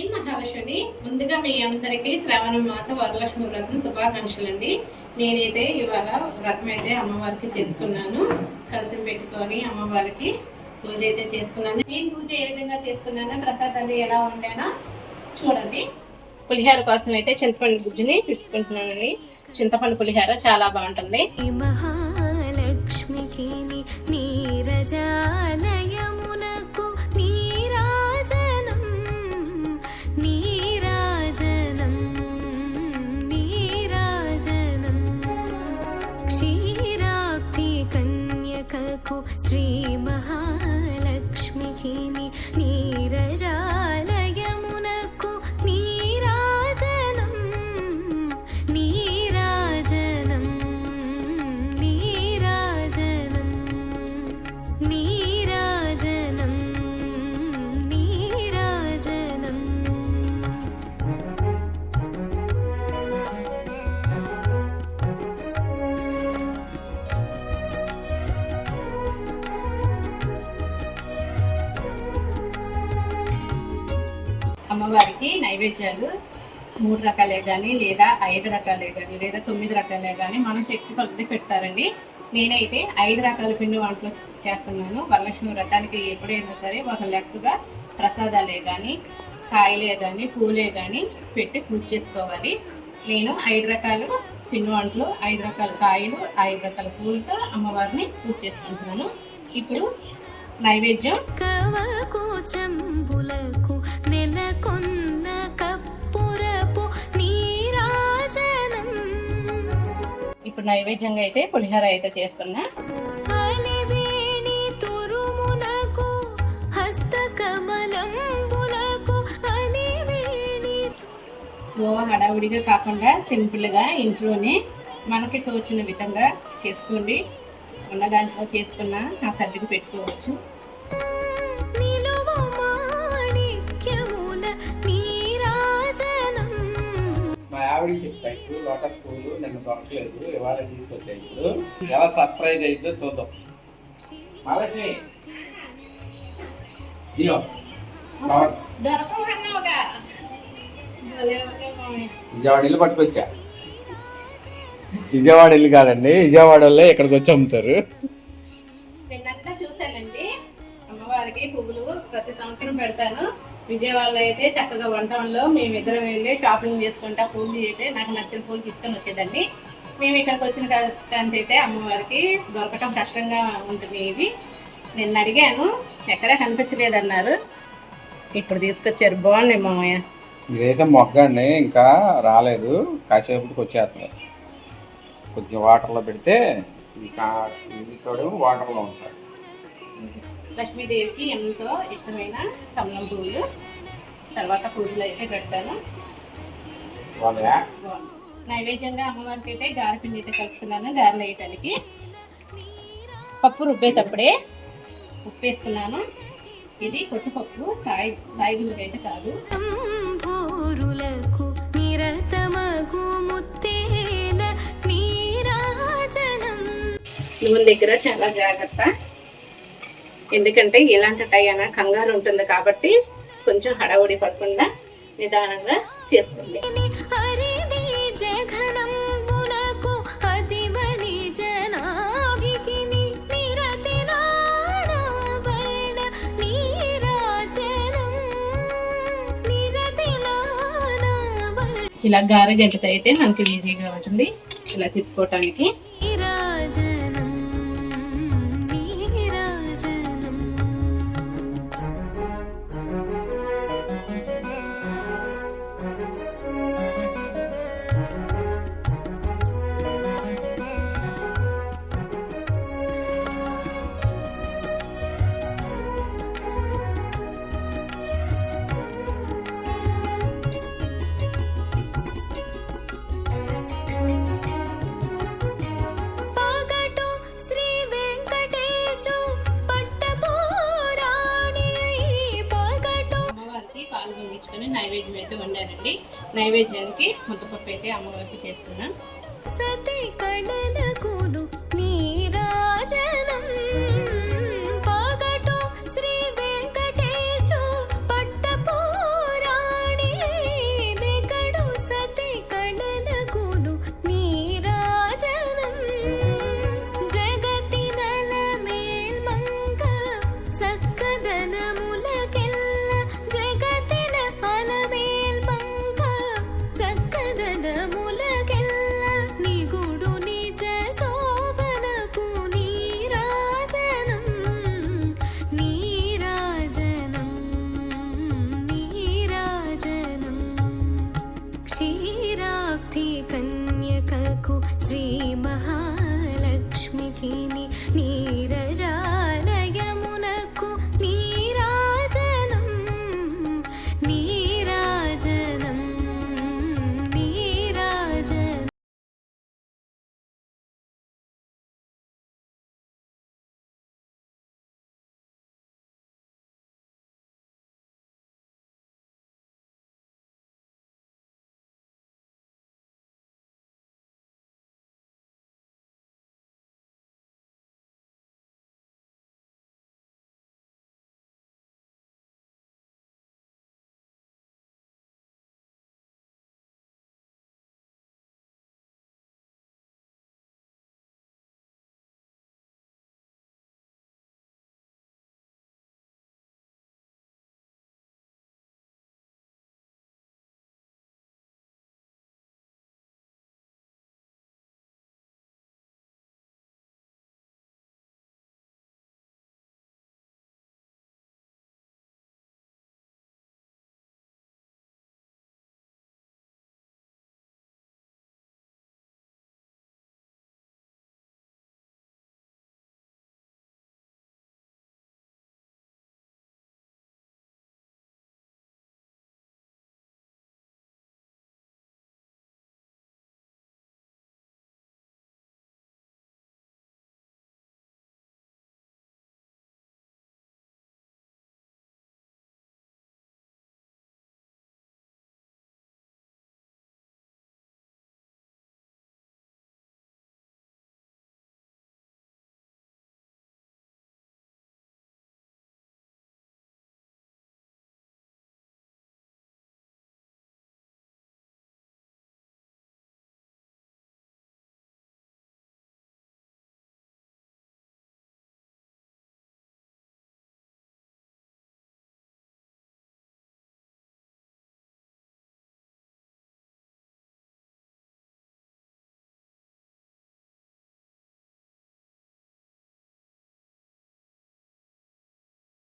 శ్రీ మహాలక్ష్మి ముందుగా మీ అందరికీ శ్రావణ మాస వరలక్ష్మి వ్రతం శుభాకాంక్షలు అండి నేనైతే ఇవాళ వ్రతం అయితే అమ్మవారికి చేసుకున్నాను కలిసి పెట్టుకొని అమ్మవారికి పూజ అయితే చేసుకున్నాను. నేను పూజ ఏ విధంగా చేసుకున్నానో? ప్రసాదాలు ఎలా ఉండేనా చూడండి. పులిహార కోసం అయితే చింతపండు గుజ్జుని తీసుకుంటున్నానండి. చింతపండు పులిహార చాలా బాగుంటుంది. మహాలక్ష్మికి నీరజాలయమునకు అమ్మవారికి నైవేద్యాలు మూడు రకాలే కానీ లేదా ఐదు రకాలే కానీ లేదా తొమ్మిది రకాలే కానీ మన శక్తి కొద్ది పెడతారండి. నేనైతే ఐదు రకాల పిండి వంటలు చేస్తున్నాను. వరలక్ష్మి వ్రతానికి ఎప్పుడైనా సరే ఒక లెక్కగా ప్రసాదాలే కానీ కాయలే కానీ పూలే కానీ పెట్టి పూజ చేసుకోవాలి. నేను ఐదు రకాలు పిండి వంటలు ఐదు రకాల కాయలు ఐదు రకాల పూలతో అమ్మవారిని పూజ చేసుకుంటున్నాను. ఇప్పుడు నైవేద్యం. ఇప్పుడు నైవేద్యంగా అయితే పులిహోర అయితే చేస్తున్నా. ఓ హడావుడిగా కాకుండా సింపుల్గా ఇంట్లోనే మనకి తోచిన విధంగా చేసుకోండి. ఉన్న దాంట్లో చేసుకున్న ఆ తల్లికి పెట్టుకోవచ్చు. ఆవిడ చెప్తా ఇప్పుడు లోటస్ పూలు నిన్న దొరకలేదు. ఇవాళ తీసుకొచ్చా ఇప్పుడు ఎలా సర్ప్రైజ్ అయిందో చూద్దాం. మహాలక్ష్మి. మామయ్య. విజయవాడ ఇల్లు పట్టుకొచ్చా? విజయవాడ ఇల్లు కాదండి. విజయవాడ వాళ్ళే ఇక్కడికి వచ్చి అమ్ముతారు. పెడతాను. విజయవాడలో అయితే చక్కగా వంటంలో మేమిద్దరం వెళ్ళి షాపింగ్ చేసుకుంటా పూలు అయితే నాకు నచ్చిన పూలు తీసుకొని వచ్చేదండి. మేము ఇక్కడికి వచ్చిన కానీ అయితే అమ్మవారికి దొరకటం కష్టంగా ఉంటుంది ఇవి. నిన్న అడిగాను ఎక్కడా కనిపించలేదన్నారు. ఇప్పుడు తీసుకొచ్చారు. బాగున్నాయి మామయ్య. ఇదైతే మొగ్గండి ఇంకా రాలేదు. కాసేపటికి వచ్చేస్తారు కొంచెం వాటర్లో పెడితే ఇంకా ఇది వాటర్లో ఉంటాయి. లక్ష్మీదేవికి ఎంతో ఇష్టమైన కమలం పువ్వులు. తర్వాత పూజలు అయితే పెడతాను. నైవేద్యంగా అమ్మవారికి అయితే గారెపిండి అయితే కలుపుతున్నాను. గారెలు వేయటానికి. పప్పు రుబ్బేటప్పుడే ఉప్పు వేసుకున్నాను ఇది కొట్టుపప్పు సాయి సాయి గుళ్ళకి అయితే కాదు. నువ్వుల దగ్గర చాలా జాగ్రత్త. ఎందుకంటే ఇలాంటి టైన కంగారు ఉంటుంది కాబట్టి కొంచెం హడావుడి పడకుండా నిదానంగా చేసుకోండి. ఇలా గారె గంటతో అయితే మనకి ఈజీగా ఉంటుంది ఇలా తిప్పుకోవటానికి పాలు నైవేద్యం అయితే వండానండి. నైవేద్యానికి ముద్దపప్పు అయితే అమ్మవారికి చేస్తున్నాను